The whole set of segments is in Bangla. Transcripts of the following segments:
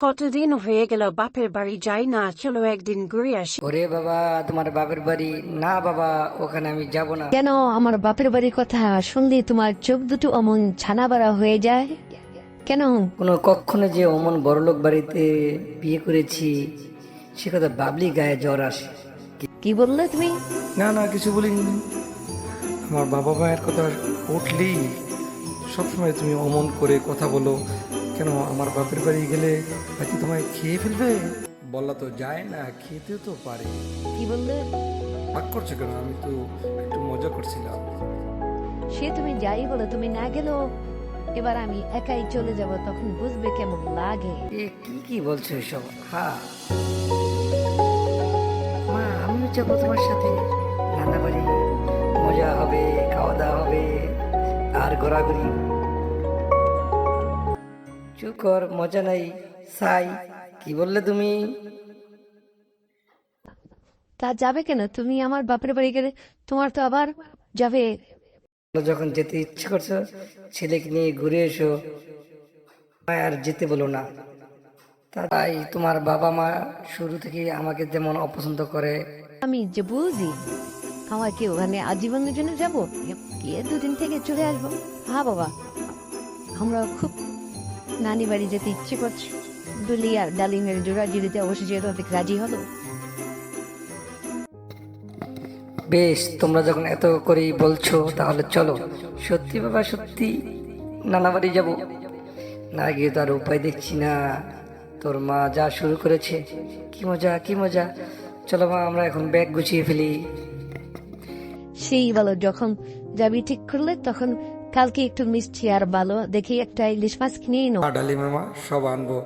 কতদিন হয়ে গেল বাপের বাড়ি যাই না চলো একদিন ঘুরে আসি। ওরে বাবা তোমার বাপের বাড়ি? না বাবা ওখানে আমি যাব না। কেন? আমার বাপের বাড়ির কথা শুনলে তোমার চোখ দুটো অমন ছানা বাড়া হয়ে যায়। কেন? কোনো কখনো যে অমন বড়লোক বাড়িতে বিয়ে করেছি সে কথা বাবলি গায়ে জ্বর আসে। কি বললে তুমি? না না কিছু বলিনি। আমার বাবা মায়ের কথা উঠলেই সবসময় তুমি অমন করে কথা বলো কেন? আমার বাপের বাড়ি গেলে নাকি তোমায় খেয়ে ফেলবে? বলা তো যায় না খেতেও তো পারে। কি বললে? রাগ করছ কেন? আমি তো একটু মজা করছিলাম। সে তুমি যাই বলো তুমি না গেলেও এবার আমি একাই চলে যাব তখন বুঝবে কেমন লাগে। এ কি কি বলছো এসব? হ্যাঁ মা আমিও যাব তোমার সাথে। রান্না বাড়ি মজা হবে খাওয়া দাওয়া হবে আর ঘোরাঘুরি। কর মজা নাই সাই। কি বললে তুমি? তা যাবে কেন? তুমি আমার বাপের বাড়ি গেলে তোমার তো আবার যাবে। যখন যেতে ইচ্ছে করছ ছেলেকে নিয়ে ঘুরে এসো। আর যেতে বলো না। তাই তোমার বাবা মা শুরু থেকে আমাকে যেমন অপছন্দ করে। আমি যে বুঝি আমার কি ওখানে আজীবনের জন্য যাব? গিয়ে দুদিন থেকে চলে আসব। হ্যাঁ বাবা আমরা খুব নানি বাড়ি যেতে ইচ্ছে করছি। দুলি আর ডালিমের জোড়া জুড়িতে অবশেষে অধিক রাজি হলো। বেশ তোমরা যখন এত করেই বলছো তাহলে চলো। সত্যি বাবা সত্যি। নানা বাড়ি যাব। না গিয়ে তো আর উপায় দেখছি না। তোর মা যা শুরু করেছে। কি মজা কি মজা। চলো মা আমরা এখন ব্যাগ গুছিয়ে ফেলি। সেই বলো যখন যাবি ঠিক করলে তখন কালকে একটু মিষ্টি আর ভালো, দেখি একটা ইলিশ মাছ কিনে নো ডালি মামা সব আনব।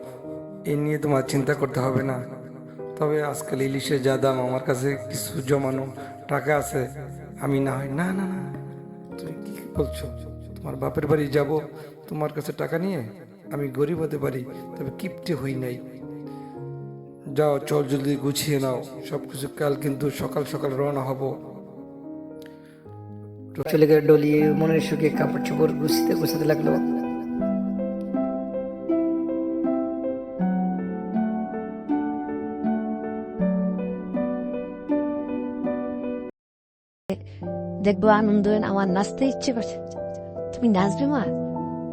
এ নিয়ে তোমার চিন্তা করতে হবে না। তবে আজকাল ইলিশের যা দাম, আমার কাছে কিছু জমানো টাকা আছে। আমি না হয় না না না। তুমি কি বলছো? তোমার বাপের বাড়ি যাব, তোমার কাছে টাকা নিয়ে? আমি গরিব হতে পারি, তবে কিপটে হই নাই। যাও, চল জলদি গুছিয়ে নাও। সব কিছু কাল কিন্তু সকাল সকাল রওনা হব। চলে গেলে ডলিয়ে মনের সুখে কাপড় চোপড় গুছতে গুছাতে লাগল। দেখব আনন্দ আমার নাচতে ইচ্ছে করছে। তুমি নাচবে মা?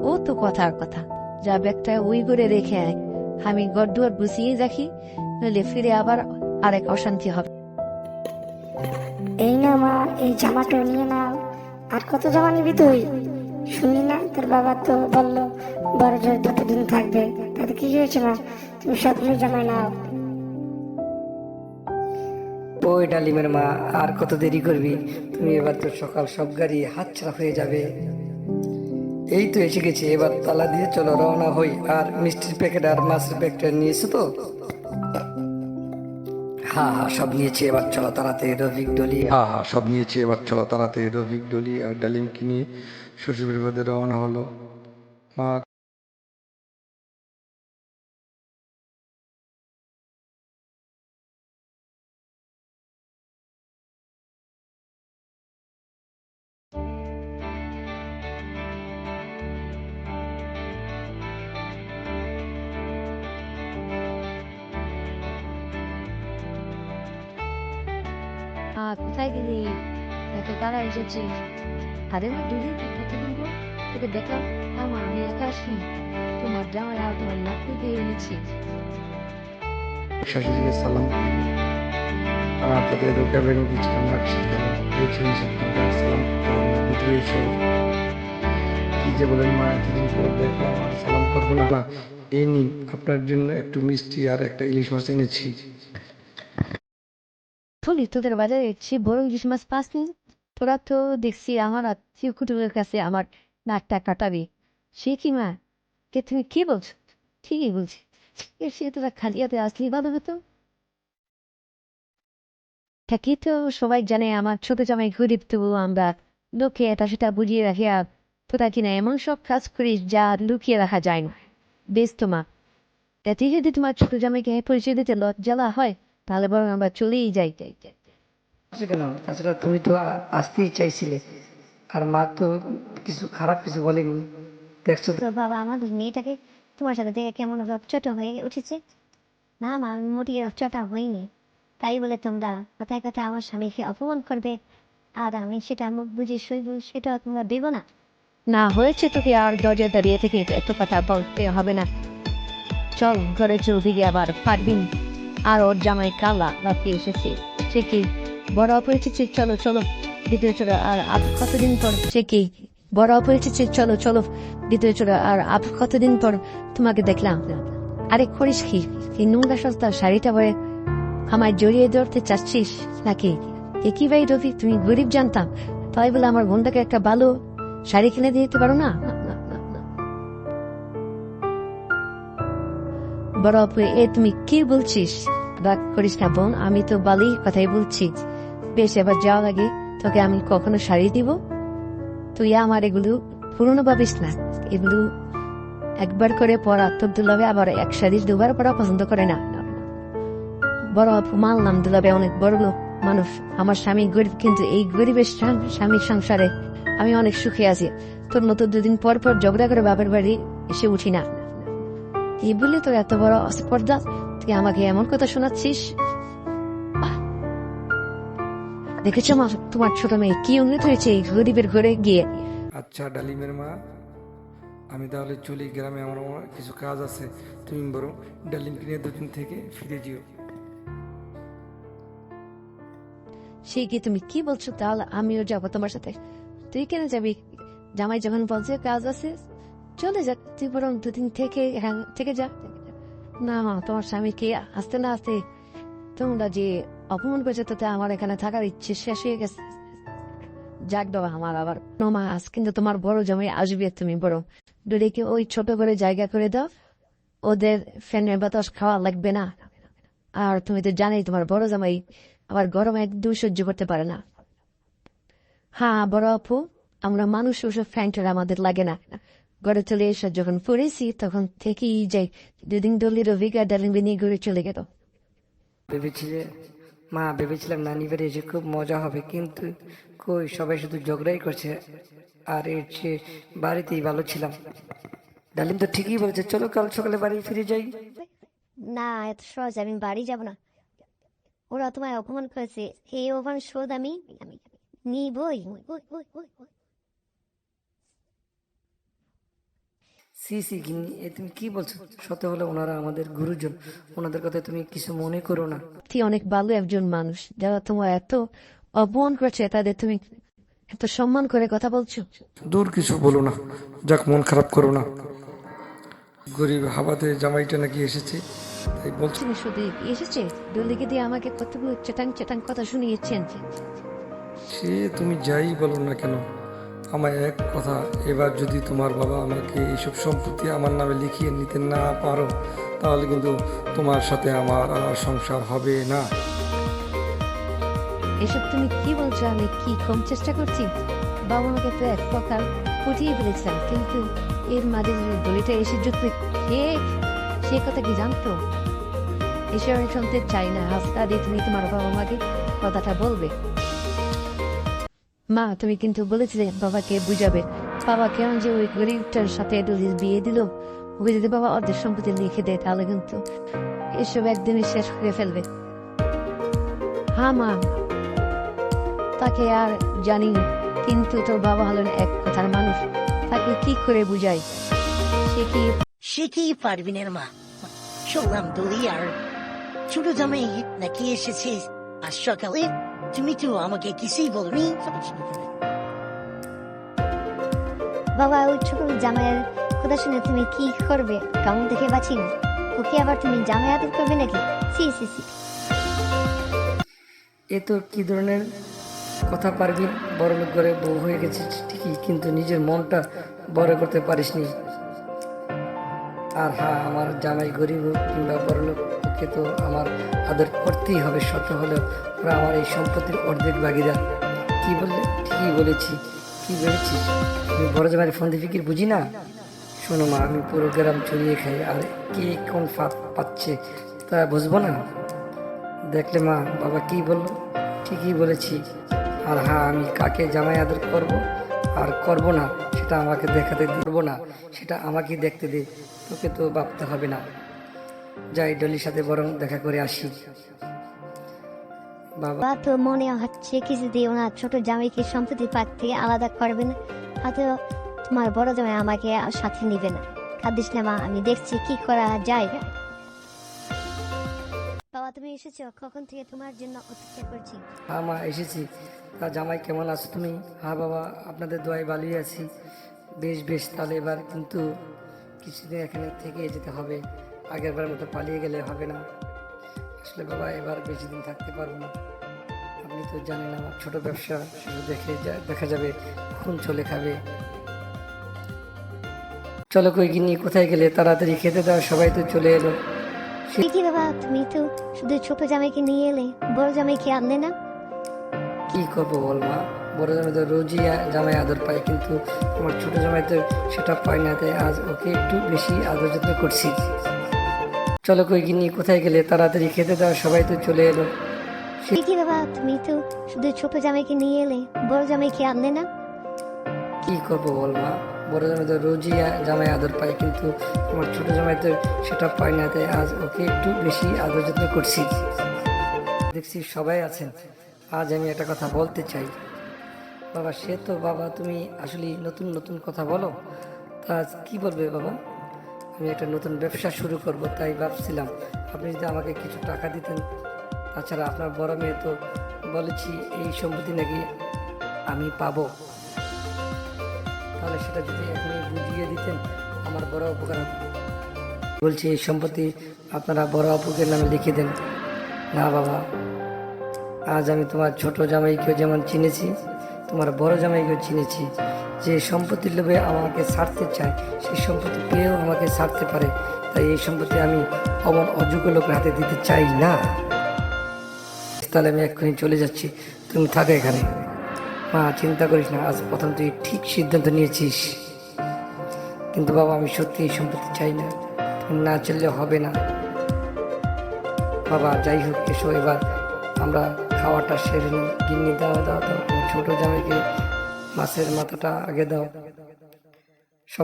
ও তো কথার কথা। যা ব্যাগটা ওই করে রেখে আয়। আমি গড়দুয়ার গুছিয়ে রাখি নইলে ফিরে আবার আরেক অশান্তি হবে। এই না মা এই জামাটা নিয়ে নাও। আর কত জামা নিবি তুই? শুনি না? তোর বাবা তো বলল, বড় জোর যতদিন থাকবে, তাতে কি হয়েছে না তুমি সবগুলো জামা নাও। ওই ডালিমের মা, আর কত দেরি করবি? তুমি এবার তো সকাল সব গাড়ি হাতছাড়া হয়ে যাবে। এই তো এসে গেছি, এবার তালা দিয়ে চলো, রওনা হই। আর মিষ্টির প্যাকেট আর মাছের প্যাকেটটা নিয়েছো তো। হ্যাঁ হ্যাঁ সব নিয়েছি, এবার চলো তাড়াতে রফিক ডলি হ্যাঁ হ্যাঁ সব নিয়েছি, এবার চলো তাড়াতে রফিক ডলি আর ডালিম কিনে শ্বশুর বাদে রওনা হলো। মা কোথায় গেলি তারা এসেছে আরে না দুদিন কতদিন পর তোকে দেখলাম আমার আমি একা আসি তোমার জামাই তোমার এনেছি শাশুড়িকে সালাম আপনাদের দোকানে গেছিলাম সালাম ভিতরে এসে কি যে বলেন মা এতদিন পর সালাম এই নিন আপনার জন্য একটু মিষ্টি আর একটা ইলিশ মাছ এনেছি তোদের বাজারে সে বড় ইলিশ মাছ পাসনি তোরা তো দেখছি আমার আত্মীয় কুটুমের কাছে আমার নাকটা কাটাবি। সে কি মা? কে তুমি কি বলছো? ঠিকই বলছি। সে তোরা খালিয়াতে আসলি তো সবাই জানে আমার ছোট জামাই গরিব, তবু আমরা লোকে এটা সেটা বুঝিয়ে রাখি আর তোরা কিনা এমন সব কাজ করিস যা লুকিয়ে রাখা যায় না। বেশ তো মা। তাতে যদি তোমার ছোট জামাইকে পরিচয় দিতে লজ্জালা হয় তাহলে বরং আমরা চলেই যাই। যাই যাই কেন? তাছাড়া তুমি তো আসতেই চাইছিলে। আর মা তো কিছু খারাপ কিছু বলেনি। দেখছ তো? বাবা আমাদের মেয়েটাকে তোমার সাথে দেখে কেমন রকচটা হয়ে উঠেছে। না মা আমি মোটেই রকচটা হইনি। তাই বলে তোমরা কথায় কথা আমার স্বামীকে অপমান করবে। আর আমি সেটা মুখ বুঝে সইব সেটা তোমরা দেবো না। না হয়েছে তোকে আর দরজা দাঁড়িয়ে থেকে এত কথা বলতে হবে না। চল ঘরে চল দিকে আবার পারবিন আর ওর জামাই কালা রাতে এসেছে। সে কি বড় অপরিচিত চলো চলো, দ্বিতীয় চলো আর আপ কতদিন পর সে কি বড় অপরিচিত চলো চলো, দ্বিতীয় চলো আর আপ কতদিন পর তোমাকে দেখলাম? আরে করিস কি? এই নোংরা সস্তা শাড়িটা পরে আমায় জড়িয়ে ধরতে চাচ্ছিস নাকি? একই ভাই রবি? তুমি গরিব জানতাম। তাই বলে আমার বোনটাকে একটা ভালো শাড়ি কিনে দিতে পারো না। বড় এ তুমি কি বলছিস? রাগ করিস না বোন, আমি তো বালি কথাই বলছি। বেশ, এবার যাওয়া লাগে, তোকে আমি কখনো শাড়ি দিব? তুই আমার এগুলো পুরনো ভাবিস না। এগুলো একবার করে পরা তোর দুলাবে আবার এক শাড়ি দুবার পরা পছন্দ করে না। বড় আপু মানলাম দুলাবে অনেক বড় লোক, মানুষ। আমার স্বামী গরিব, কিন্তু এই গরিবের স্বামীর সংসারে আমি অনেক সুখে আছি। তোর মতো দুদিন পর পর ঝগড়া করে বাবার বাড়ি এসে উঠি না। এই বলে তোর এত বড় অস্পর্ধা? তুই আমাকে এমন কথা শোনাচ্ছিস! দেখেছ মা তোমার ছোট মেয়ে কি উন্নত হয়েছে এই গরিবের ঘরে গিয়ে? আচ্ছা ডালিমের মা আমি তাহলে চলি গ্রামে আমার আমার কিছু কাজ আছে। তুমি বরং ডালিম কিনে দুদিন থেকে ফিরে যেও। সে কি তুমি কি বলছো তাহলে আমিও যাব তোমার সাথে। তুই কেন যাবি? জামাই যখন বলছে কাজ আছে চলে যা, তুই বরং দুদিন থেকে থেকে যা। না তোমার স্বামীকে আসতে না আসতে তোমরা যে অপমান করেছে, তাতে আমার এখানে থাকার ইচ্ছে শেষ হয়ে গেছে। যাক বাবা, আমার আবার ন মা, আজ কিন্তু তোমার বড় জামাই আসবে তুমি বড় দুদিকে ওই ছোট করে জায়গা করে দাও। ওদের ফ্যানের বাতাস খাওয়া লাগবে না। আর তুমি তো জানোই তোমার বড় জামাই আবার গরমে একদম সহ্য করতে পারে না। হ্যাঁ বড় আপু, আমরা মানুষ ওসব ফ্যানটার আমাদের লাগে না। ঘরে চলে এসে। যখন পড়েছি তখন থেকেই যাই। দুদিন দলির অভিজ্ঞতা ডালিম নিয়ে ঘুরে চলে গেল। ভেবেছি যে মা ভেবেছিলাম নানি বাড়ি এসে খুব মজা হবে কিন্তু কই সবাই শুধু ঝগড়াই করছে। আর এর চেয়ে বাড়িতেই ভালো ছিলাম। ডালিম তো ঠিকই বলেছে চলো কাল সকালে বাড়ি ফিরে যাই। না এত সহজ আমি বাড়ি যাব না। ওরা তোমায় অপমান করেছে। এই অপমান শোধ আমি আমি নিবই ওই, ওই, ওই, ওই, ওই। সি সি গিন্নি এ তুমি কি বলছো? সত্য হলে ওনারা আমাদের গুরুজন। ওনাদের কথা তুমি কিছু মনে করো না। তুই অনেক ভালো একজন মানুষ যারা তোমার এত অপমান করছে তাদের তুমি এত সম্মান করে কথা বলছো? দূর কিছু বলো না যাক মন খারাপ করো না। গরিব হাবাতে জামাইটা নাকি এসেছে তাই বলছো। তুমি শুধু এসেছে? দলিকে দিয়ে আমাকে কতগুলো চেটাং চেটাং কথা শুনিয়েছেন? সে তুমি যাই বলো না কেন আমার এক কথা, এবার যদি তোমার বাবা আমাকে এইসব সম্পত্তি আমার নামে লিখিয়ে নিতে না পারো, তাহলে কিন্তু তোমার সাথে আমার আর সংসার হবে না। এসব তুমি কি বলছো? আমি কি কম চেষ্টা করছি? বাবা আমাকে তো এক প্রকার ফুটিয়ে ফেলেছিলাম কিন্তু এর মাঝে যে দলিটা এসে যুক্ত সে সে কথা কি জানতো? এসব আমি শুনতে চাই না। হাসতা দিয়ে তুমি তোমার বাবা মাকে কথাটা বলবে। মা, তুমি কিন্তু বলেছিলে বাবাকে বুঝাবে। বাবা কেমন যে ওই গরিবটার সাথে বিয়ে দিল। ওকে যদি বাবা অর্ধেক সম্পত্তি লিখে দেয়, তাহলে কিন্তু এসব একদিনই শেষ করে ফেলবে। হ্যাঁ মা। তাকে আর জানি কিন্তু তোর বাবা হলেন এক কথার মানুষ। তাকে কি করে বুঝাই? সে কি সে কি পারবিনের মা? শুনলাম দলি আর ছোট জামাই নাকি এসেছে। আজ সকালে তুমি তো আমাকে কিছুই বলনি বাবা ওই ছোট জামাইয়ের কথা শুনে তুমি কি করবে? কেমন দেখে বাঁচি ওকে আবার তুমি জামাই আদর করবে নাকি? C C C. এ তো কি ধরনের কথা পারবি? বড় লোক করে বউ হয়ে গেছে ঠিকই কিন্তু নিজের মনটা বড় করতে পারিসনি। আর হ্যাঁ আমার জামাই গরিব হোক কিংবা বড় লোক ওকে তো আমার আদর করতেই হবে, শত হলেও ওরা আমার এই সম্পত্তির অর্ধেক ভাগিদার। কী বললে? ঠিকই বলেছি। কী ভেবেছিস আমি বড় জামাই ফোন দিয়ে ফিকির বুঝি না? শোনো মা, আমি পুরো গ্রাম চড়িয়ে খাই, আর কে কোন ফাঁদ পাচ্ছে তা বুঝব না? দেখলে মা, বাবা কি বলল? ঠিকই বলেছি। আর হ্যাঁ আমি কাকে জামাই আদর করব আর করব না, সেটা আমাকে দেখাতে দিব না, সেটা আমাকে দেখতে দে, তোকে তো ভাবতে হবে না। যাই ডলির সাথে বরং দেখা করে আসি। বাবা। তো মনে হচ্ছে কিছুতেই ওনার ছোট জামাইকে সম্পত্তি পাক থেকে আলাদা করবে না। হয়তো তোমার বড় জামাই আমাকে সাথে নিবে না। কাঁদিস না মা আমি দেখছি কি করা যায়। বাবা তুমি এসেছ? কখন থেকে তোমার জন্য অপেক্ষা করছি? হ্যাঁ মা এসেছি। তা জামাই কেমন আছো তুমি? হ্যাঁ বাবা আপনাদের দোয়াই ভালোই আছি। বেশ বেশ তাহলে এবার কিন্তু কিছুদিন এখানে থেকে যেতে হবে। আগের বার মতো পালিয়ে গেলে হবে না। আসলে বাবা এবার বেশি দিন থাকতে পারব না। আপনি তো জানেন আমার ছোট ব্যবসা শুধু দেখে দেখা যাবে খুন চলে খাবে। চলো কই গিনি কোথায় গেলে? তাড়াতাড়ি খেতে দাও সবাই তো চলে এলো। কি বাবা তুমি তো শুধু ছোট জামাইকে নিয়ে এলে বড় জামাইকে আনলে না? কি করব বল মা? বড় জামাই তো রোজই জামাই আদর পায় কিন্তু আমার ছোট জামাই তো সেটা পায় না তাই আজ ওকে একটু বেশি আদর যত্ন করছি। চলো কই গিনি কোথায় গেলে? তাড়াতাড়ি খেতে দাও সবাই তো চলে এলো। কি বাবা তুমি তো শুধু ছোট জামাইকে নিয়ে এলে বড় জামাইকে আনলে না? কি করব বল মা? বড় জামাই তো রোজই জামাই আদর পায় কিন্তু আমার ছোট জামাই তো সেটা পায় না তাই আজ ওকে একটু বেশি আদর যত্ন করছি। দেখছি সবাই আছেন। আজ আমি একটা কথা বলতে চাই। বাবা সে তো বাবা তুমি আসলে নতুন নতুন কথা বলো। তা আজ কি বলবে বাবা? আমি একটা নতুন ব্যবসা শুরু করব, তাই ভাবছিলাম। আপনি যদি আমাকে কিছু টাকা দিতেন। তাছাড়া আপনার বড় মেয়ে তো বলেছি, এই সম্পত্তি নাকি আমি পাবো। তাহলে সেটা যদি আপনি বুঝিয়ে দিতেন, আমার বড় উপকার বলছি, এই সম্পত্তি আপনারা বড় অপুকের নামে লিখে দেন। না বাবা, আজ আমি তোমার ছোট জামাইকেও যেমন চিনেছি, তোমার বড় জামাইকেও চিনেছি। যে সম্পত্তির লোভে আমাকে ছাড়তে চায়, সেই সম্পত্তি পেয়েও আমাকে ছাড়তে পারে। তাই এই সম্পত্তি আমি অমন অযোগ্য লোকের হাতে দিতে চাই না। তাহলে আমি এক্ষুনি চলে যাচ্ছি। তুমি থাকো এখানে। মা, চিন্তা করিস না, আজ প্রথম তুই ঠিক সিদ্ধান্ত নিয়েছিস। কিন্তু বাবা, আমি সত্যি এই সম্পত্তি চাই না। না চললে হবে না। বাবা, যাই হোক, এসো এবার। আমরা খাওয়াটা সেরে নিই। গিন্নি, দাও দাও দাও। ছোট জামাইকে মাছের মাথাটা আগে দাও।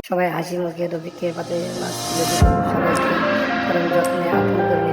সবাই হাসি মুখে রবিকে পাতে মাছ। তুলে দিল যত্নে আপন করে। নিল